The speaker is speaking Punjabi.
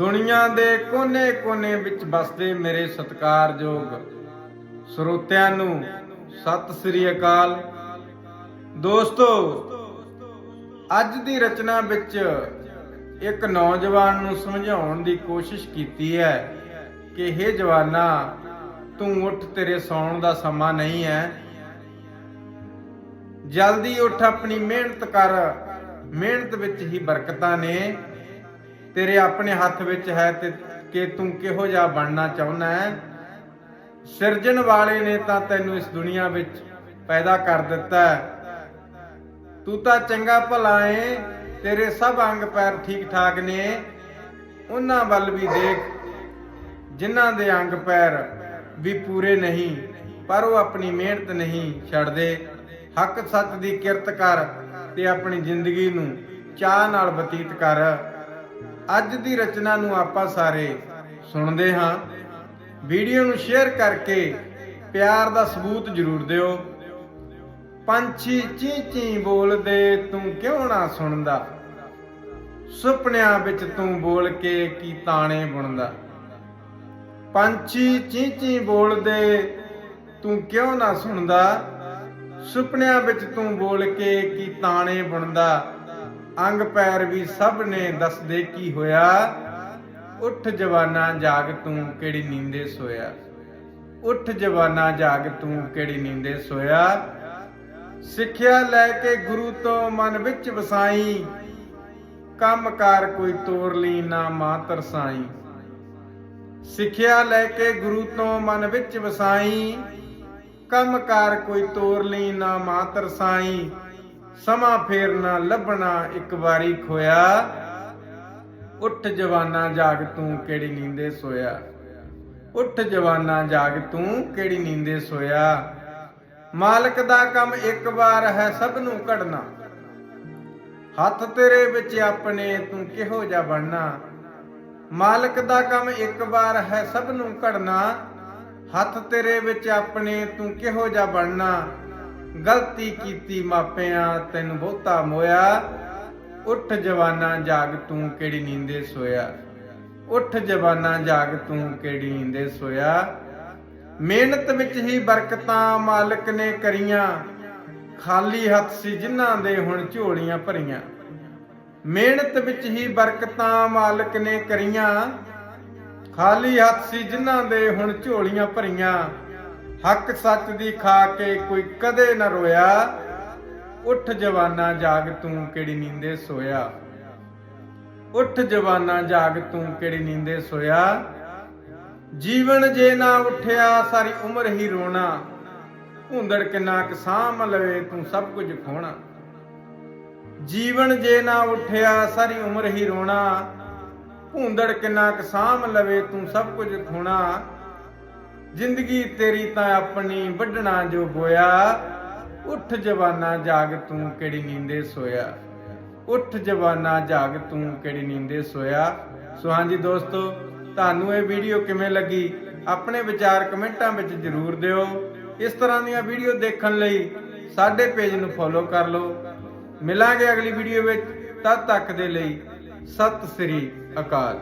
ਦੁਨੀਆ ਦੇ ਕੋਨੇ-ਕੋਨੇ ਵਿੱਚ ਵੱਸਦੇ ਮੇਰੇ ਸਤਿਕਾਰਯੋਗ ਸਰੋਤਿਆਂ ਨੂੰ ਸਤਿ ਸ੍ਰੀ ਅਕਾਲ। ਦੋਸਤੋ, ਅੱਜ ਦੀ ਰਚਨਾ ਵਿੱਚ ਇੱਕ ਨੌਜਵਾਨ ਨੂੰ ਸਮਝਾਉਣ ਦੀ ਕੋਸ਼ਿਸ਼ ਕੀਤੀ ਹੈ ਕਿ ਇਹ ਜਵਾਨਾ, ਤੂੰ ਉੱਠ, ਤੇਰੇ ਸੌਣ ਦਾ ਸਮਾਂ ਨਹੀਂ ਹੈ। ਜਲਦੀ ਉੱਠ, ਆਪਣੀ ਮਿਹਨਤ ਕਰ। ਮਿਹਨਤ ਵਿੱਚ ਹੀ ਬਰਕਤਾਂ ਨੇ। ਤੇਰੇ ਆਪਣੇ ਹੱਥ ਵਿੱਚ ਹੈ ਤੇ ਕਿ ਤੂੰ ਕਿਹੋ ਜਿਹਾ ਬਣਨਾ ਚਾਹੁੰਦਾ ਹੈ? ਸਿਰਜਣ ਵਾਲੇ ਨੇ ਤਾਂ ਤੈਨੂੰ ਇਸ ਦੁਨੀਆ ਵਿੱਚ ਪੈਦਾ ਕਰ ਦਿੱਤਾ ਤੂੰ ਤਾਂ ਚੰਗਾ ਭਲਾ ਏ, ਤੇਰੇ ਸਭ ਅੰਗ ਪੈਰ ਠੀਕ ਠਾਕ ਨੇ। ਉਹਨਾਂ ਵੱਲ ਵੀ ਦੇਖ, ਜਿਨ੍ਹਾਂ ਦੇ ਅੰਗ ਪੈਰ ਵੀ ਪੂਰੇ ਨਹੀਂ, ਪਰ ਉਹ ਆਪਣੀ ਮਿਹਨਤ ਨਹੀਂ ਛੱਡਦੇ। ਹੱਕ ਸੱਚ ਦੀ ਕਿਰਤ ਕਰ ਤੇ ਆਪਣੀ ਜ਼ਿੰਦਗੀ ਨੂੰ ਚਾਹ ਨਾਲ ਬਤੀਤ ਕਰ। ਅੱਜ ਦੀ ਰਚਨਾ ਨੂੰ ਆਪਾਂ ਸਾਰੇ ਸੁਣਦੇ ਹਾਂ। ਵੀਡੀਓ ਨੂੰ ਸ਼ੇਅਰ ਕਰਕੇ ਪਿਆਰ ਦਾ ਸਬੂਤ ਜ਼ਰੂਰ ਦਿਓ। ਪੰਛੀ ਚੀ ਚੀ ਬੋਲਦੇ, ਤੂੰ ਕਿਉਂ ਨਾ ਸੁਣਦਾ? ਸੁਪਨਿਆਂ ਵਿੱਚ ਤੂੰ ਬੋਲ ਕੇ ਕੀ ਤਾਣੇ ਬੁਣਦਾ? ਪੰਛੀ ਚੀ ਚੀ ਬੋਲਦੇ, ਤੂੰ ਕਿਉਂ ਨਾ ਸੁਣਦਾ? ਸੁਪਨਿਆਂ ਵਿੱਚ ਤੂੰ ਬੋਲ ਕੇ ਕੀ ਤਾਣੇ ਬੁਣਦਾ? ਅੰਗ ਪੈਰ ਵੀ ਸਭ ਨੇ ਦੱਸਦੇ ਕੀ ਹੋਇਆ? ਉੱਠ ਜਵਾਨਾ ਜਾਗ ਤੂੰ ਕਿਹੜੀ ਨੀਂਦੇ ਸੋਇਆ? ਉੱਠ ਜਵਾਨਾ ਜਾਗ ਤੂੰ ਕਿਹੜੀ ਨੀਂਦੇ ਸੋਇਆ? ਸਿੱਖਿਆ ਲੈ ਕੇ ਗੁਰੂ ਤੋਂ ਮਨ ਵਿੱਚ ਵਸਾਈ। ਕੰਮਕਾਰ ਕੋਈ ਤੋਰ ਲਈ ਨਾ ਮਾਤਰ ਸਾਈ ਸਿੱਖਿਆ ਲੈ ਕੇ ਗੁਰੂ ਤੋਂ ਮਨ ਵਿੱਚ ਵਸਾਈ। ਕੰਮਕਾਰ ਕੋਈ ਤੋਰ ਲਈ ਨਾ ਮਾਤਰ ਸਾਈ ਸਮਾਂ ਫੇਰ ਨਾ ਲੱਭਣਾ ਇੱਕ ਵਾਰੀ ਖੋਇਆ। ਉੱਠ ਜਵਾਨਾ ਜਾਗ ਤੂੰ ਕਿਹੜੀ ਨੀਂਦੇ ਸੋਇਆ। ਉੱਠ ਜਵਾਨਾ ਜਾਗ ਤੂੰ ਕਿਹੜੀ ਨੀਂਦੇ ਸੋਇਆ। ਮਾਲਕ ਦਾ ਕੰਮ ਇੱਕ ਵਾਰ ਹੈ ਸਭ ਨੂੰ ਘੜਨਾ ਹੱਥ ਤੇਰੇ ਵਿੱਚ ਆਪਣੇ ਤੂੰ ਕਿਹੋ ਜਿਹਾ ਬਣਨਾ। ਮਾਲਕ ਦਾ ਕੰਮ ਇੱਕ ਵਾਰ ਹੈ ਸਭ ਨੂੰ ਘੜਨਾ ਹੱਥ ਤੇਰੇ ਵਿੱਚ ਆਪਣੇ ਤੂੰ ਕਿਹੋ ਜਿਹਾ ਬਣਨਾ। ਗਲਤੀ ਕੀਤੀ ਮਾਪਿਆਂ, ਤੈਨੂੰ ਬਹੁਤਾ ਮੋਇਆ। ਉੱਠ ਜਵਾਨਾ, ਜਾਗ ਤੂੰ ਕਿਹੜੀ ਨੀਂਦੇ ਸੋਇਆ। ਉੱਠ ਜਵਾਨਾ, ਜਾਗ ਤੂੰ ਕਿਹੜੀ ਨੀਂਦੇ ਸੋਇਆ। ਮਿਹਨਤ ਵਿੱਚ ਹੀ ਬਰਕਤਾਂ ਮਾਲਕ ਨੇ ਕਰੀਆਂ। ਖਾਲੀ ਹੱਥ ਸੀ ਜਿਨ੍ਹਾਂ ਦੇ ਹੁਣ ਝੋਲੀਆਂ ਭਰੀਆਂ। ਮਿਹਨਤ ਵਿੱਚ ਹੀ ਬਰਕਤਾਂ ਮਾਲਕ ਨੇ ਕਰੀਆਂ। ਖਾਲੀ ਹੱਥ ਸੀ ਜਿਨ੍ਹਾਂ ਦੇ ਹੁਣ ਝੋਲੀਆਂ ਭਰੀਆਂ। ਹੱਕ ਸੱਚ ਦੀ ਖਾ ਕੇ ਕੋਈ ਕਦੇ ਨਾ ਰੋਇਆ। ਉੱਠ ਜਵਾਨਾ ਜਾਗ ਤੂੰ ਕਿਹੜੀ ਨੀਂਦੇ ਸੋਇਆ। ਉੱਠ ਜਵਾਨਾ ਜਾਗ ਤੂੰ ਕਿਹੜੀ ਨੀਂਦੇ ਸੋਇਆ। ਜੀਵਨ ਜੇ ਨਾ ਉੱਠਿਆ ਸਾਰੀ ਉਮਰ ਹੀ ਰੋਣਾ। ਹੁੰਦੜ ਕਿੰਨਾ ਕਿ ਸਾਂਭ ਲਵੇ ਤੂੰ ਸਭ ਕੁਝ ਖੋਣਾ। ਜੀਵਨ ਜੇ ਨਾ ਉੱਠਿਆ ਸਾਰੀ ਉਮਰ ਹੀ ਰੋਣਾ। ਹੁੰਦੜ ਕਿੰਨਾ ਕਿ ਸਾਂਭ ਲਵੇ ਤੂੰ ਸਭ ਕੁਝ ਖੋਣਾ। ਜ਼ਿੰਦਗੀ ਤੇਰੀ ਤਾਂ ਆਪਣੀ ਵੱਢਣਾ ਜੋ ਬੋਇਆ ਉੱਠ ਜਵਾਨਾ, ਜਾਗ ਤੂੰ ਕਿਹੜੀ ਨੀਂਦੇ ਸੋਇਆ। ਉੱਠ ਜਵਾਨਾ, ਜਾਗ ਤੂੰ ਕਿਹੜੀ ਨੀਂਦੇ ਸੋਇਆ। ਸੋ ਹਾਂਜੀ ਦੋਸਤੋ, ਤੁਹਾਨੂੰ ਇਹ ਵੀਡੀਓ ਕਿਵੇਂ ਲੱਗੀ? ਆਪਣੇ ਵਿਚਾਰ ਕਮੈਂਟਾਂ ਵਿੱਚ ਜ਼ਰੂਰ ਦਿਓ। ਇਸ ਤਰ੍ਹਾਂ ਦੀਆਂ ਵੀਡੀਓ ਦੇਖਣ ਲਈ ਸਾਡੇ ਪੇਜ ਨੂੰ ਫੋਲੋ ਕਰ ਲਓ। ਮਿਲਾਂਗੇ ਅਗਲੀ ਵੀਡੀਓ ਵਿੱਚ। ਤਦ ਤੱਕ ਦੇ ਲਈ ਸਤਿ ਸ੍ਰੀ ਅਕਾਲ।